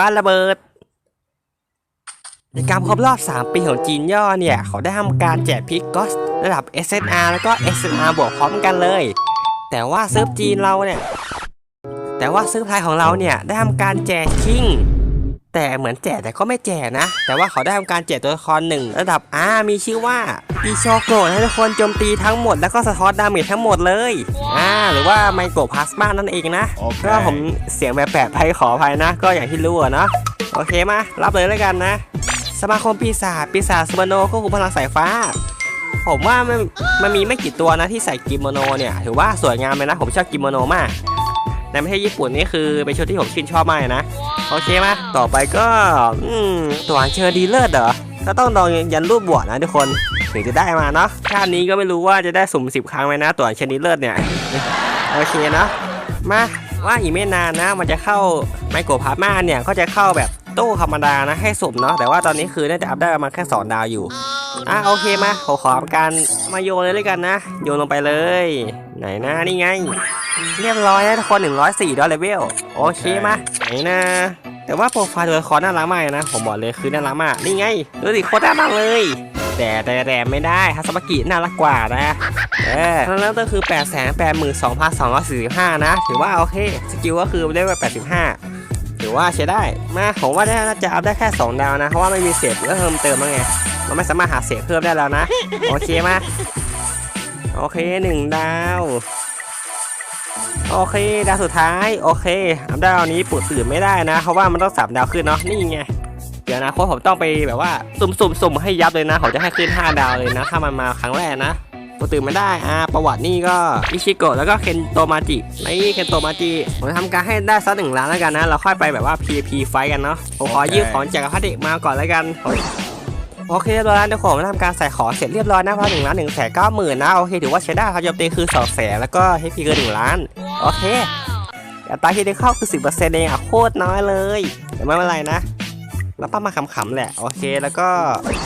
ฟ้าระเบิดในการครบรอบ 3 ปีของจีนย่อเนี่ย เขาได้ทำการแจกพิกกอสระดับ SNR แล้วก็ SNR บวกพร้อมกันเลย แต่ว่าเซิร์ฟจีนเราเนี่ย แต่ว่าเซิร์ฟไทยของเราเนี่ย ได้ทำการแจกคิง แต่เหมือนแจกแต่ก็ไม่แจกนะ แต่ว่าเขาได้ทำการแจกตัวละครหนึ่งระดับ R มีชื่อว่าอีโชโกะให้ทุกคนโจมตีทั้งหมดแล้วก็สะท้อนดาเมจทั้งหมดเลยอ่าหรือว่าไมโกรพลาสมานั่นเองนะโอเคก็ผมเสียงแบบแปะไปขออภัยนะ ก็อย่างที่รู้อะเนาะโอเคมา รับเลยแล้วกันนะ สมาคมปีศาจปีศาจซูเปอร์โนก็คือพลังสายฟ้า ผมว่ามันมันมีไม่กี่ตัวนะที่ใส่กิโมโนเนี่ยถือว่าสวยงามเลยนะ ผมชอบกิโมโนมากในประเทศญี่ปุ่นนี่คือเป็นชุดที่ผมชื่นชอบมากเลยนะ โอเคมาต่อไปก็อืมตัวเชิญดีเลิศเหรอก็ต้องลองยันรูปบวชนะทุกคนถึงจะได้มาเนาะชาตินี้ก็ไม่รู้ว่าจะได้สุ่มสิบครั้งไหมนะตัวเชิญดีเลิศเนี่ยโอเคเนาะมาว่าอีกไม่นานนะ มันจะเข้าไมโครพาร์มาเนี่ยก็จะเข้าแบบตู้ธรรมดานะให้สุ่มเนาะแต่ว่าตอนนี้คือน่าจะอัพได้ประมาณแค่สองดาวอยู่อะโอเคมาขอขอการมาโยนเลยแล้วกันนะ โยนลงไปเลย ไหนนะนี่ไง เรียบร้อยนะทุกคน 104ดอลเลเวล โอเคมาไหนนะ แต่ว่าโปรไฟล์ตัวละครน่ารักมากนะ ผมบอกเลยคือน่ารักมาก นี่ไง ดูสิโคตรน่ารักเลย แต่แต่แรมไม่ได้ฮัสมากิน่ารักกว่านะ เออแล้วก็คือ 8 8 2 2 4 5 นะ ถือว่าโอเค สกิลก็คือได้ไป85 ถือว่าใช้ได้ มาผมว่าน่าจะอัพได้แค่ 2 ดาวนะ เพราะว่าไม่มีเศษเพิ่มเติมแล้วไงมันไม่สามารถหาเศษเพิ่มได้แล้วนะ โอเคมา โอเคหนึ่งดาว โอเค ดาวสุดท้าย โอเคอัดาวนี้ปวดตื่นไม่ได้นะ เพราะว่ามันต้องสามดาวขึ้นเนาะ นี่ไง เดี๋ยวนะโค้ชผมต้องไปแบบว่า สุ่มสุ่มสุ่มให้ยับเลยนะผมจะให้ขึ้น 5 ดาวเลยนะ ถ้ามันมาครั้งแรกนะปวดตื่นไม่ได้ อ่า ประวัตินี่ก็อิชิโกะแล้วก็เคนโตมาจิ นี่เคนโตมาจิ ผมจะทำการให้ได้สักหนึ่งล้านแล้วกันนะ เราค่อยไปแบบว่า PVP ไฟกันเนาะ ผมขอยืมของจากพระเด็กมาก่อนแล้วกัน โอเคเรียบร้อยแล้วเดี๋ยวผมทำการใส่ของเสร็จเรียบร้อยนะพอหนึ่งล้านหนึ่งแสนเก้าหมื่นนะโอเคถือว่าใช้ได้ครับโจมตีคือสองแสนแล้วก็ให้พีเกินหนึ่งล้านโอเคอัตราที่ได้เข้าคือสิบเปอร์เซ็นต์เองอะโคตรน้อยเลยแต่ไม่เป็นไรนะแล้วป้ามาขำๆแหละโอเค แล้วก็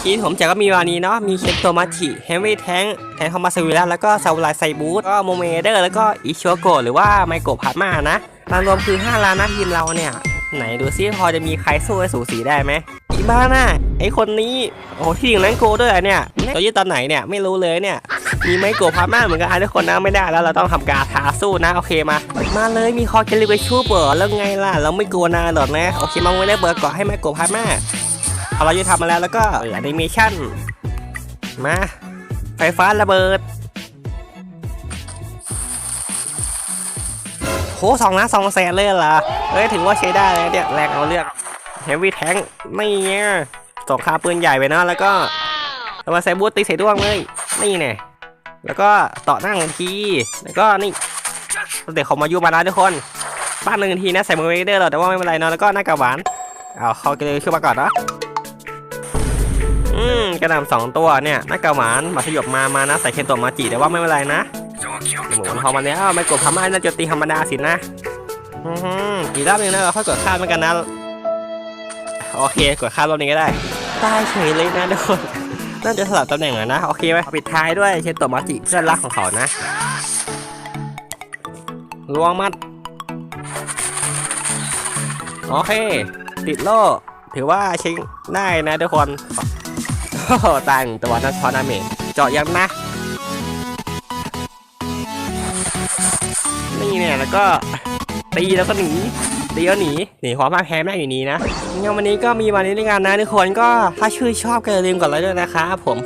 ทีมผมจกก็มีวานี้เนาะมีเคนโตมาจิเฮมวี่แทงแทงคอมมาสวิลแล้วก็ซาวูไรไซบูสก็โมเมเดอร์แล้วก็อิชิโอโกหรือว่าไมโกพาร์มานะรวมคือ 5 ล้านนะทีมเราเนี่ย ไหนดูซิพอจะมีใครสู้ให้สูสีได้ไหม อีบ้าน่ะไอคนนี้โอ้โหที่หนึ่งแรงโกด้วยเนี่ยตัวยืดตอนไหนเนี่ยไม่รู้เลยเนี่ย มีไมโกพามาเหมือนกันอะทุกคนนะไม่ได้แล้วเราต้องทำการท้าสู้นะโอเคมา มาเลยมีคอเคลิไปชูเบอร์แล้วไงล่ะเราไม่กลัวนานหรอกนะโอเคมาไว้ได้เบอร์ก่อนให้ไมโกพามาพอาเราจะทำมาแล้วแล้วก็เออแอนิเมชั่นมาไฟฟ้าระเบิดโหสองล้านสองแสนเลยเหรอเอ้ยถือว่าใช้ได้เลยเนี่ยแรงเอาเรื่อง เฮฟวี่แทงไม่เงี้ยสงครามปืนใหญ่ไปเนอะแล้วก็เอามาใส่บูทตีใส่ดวงเลย นี่เนี่ยแล้วก็ต่อหน้าหนึ่งที แล้วก็นี่เดี๋ยวเขามายุบานะทุกคนบ้านหนึ่งทีนะใส่มือเดอร์เราแต่ว่าไม่เป็นไรเนอะแล้วก็หน้ากากหวานเอาเขากันเลยขึ้นมาก่อนนะอืมกระหน่ำสองตัวเนี่ยหน้ากากหวานมาสยบมามานะใส่เคนโตมาจิแต่ว่าไม่เป็นไรนะหมูพอมาแล้วไม่กดพม่าน่าจะตีธรรมดาสินะอืออีกรอบหนึงนะเราค่อยกดข้ามกันนะ โอเคกดข้ามรอบนี้ก็ได้ตายเฉยเลยนะทุกคนน่าจะสลับตำแหน่งแล้วนะ โอเคไหมปิดท้ายด้วยเชนโตมาจิเพื่อนรักของเขานะลวงมัด โอเค ติดโล่ ถือว่าชิงได้นะทุกคนโอ้โหตายหนึ่งตัวนะทอนาเมเจาะยังนะ นี่เนี่ยแล้วก็ตีแล้วก็หนี ตีแล้วหนีหนีความมาแพ้แม่อยู่นี้นะงั้นวันนี้ก็มีวันนี้ในงานนะทุกคนก็ถ้าชื่นชอบก็อย่าลืมกดไลค์ด้วยนะครับผม